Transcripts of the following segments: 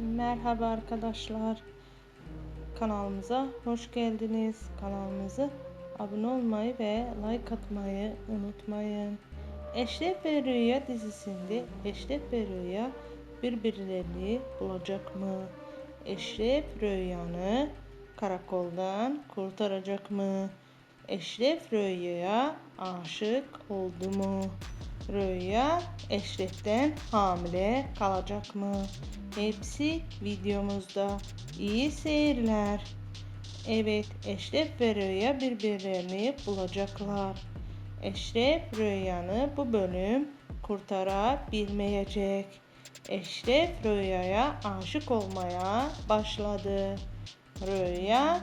Merhaba arkadaşlar. Kanalımıza hoş geldiniz. Kanalımızı abone olmayı ve like atmayı unutmayın. Eşref ve Rüya dizisinde Eşref ve Rüya birbirlerini bulacak mı? Eşref Rüya'nı karakoldan kurtaracak mı? Eşref Rüya'ya aşık oldu mu? Rüya Eşref'ten hamile kalacak mı? Hepsi videomuzda. İyi seyirler. Evet, Eşref ve Rüya birbirlerini bulacaklar. Eşref Rüya'nı bu bölüm kurtarabilmeyecek. Eşref Rüya'ya aşık olmaya başladı. Rüya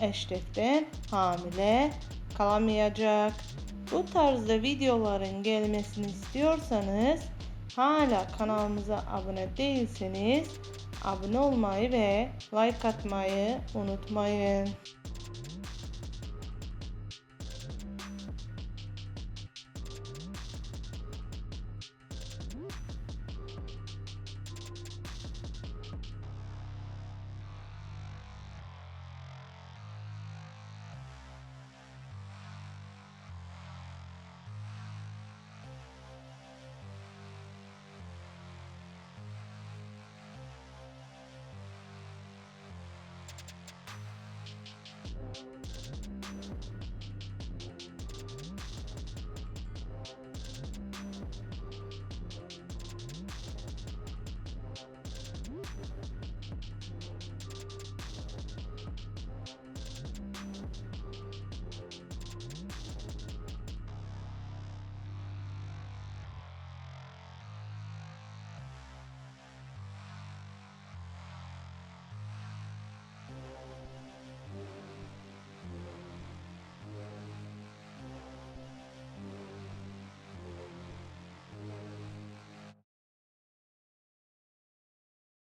Eşref'ten hamile kalamayacak. Bu tarzda videoların gelmesini istiyorsanız hala kanalımıza abone değilseniz abone olmayı ve like atmayı unutmayın.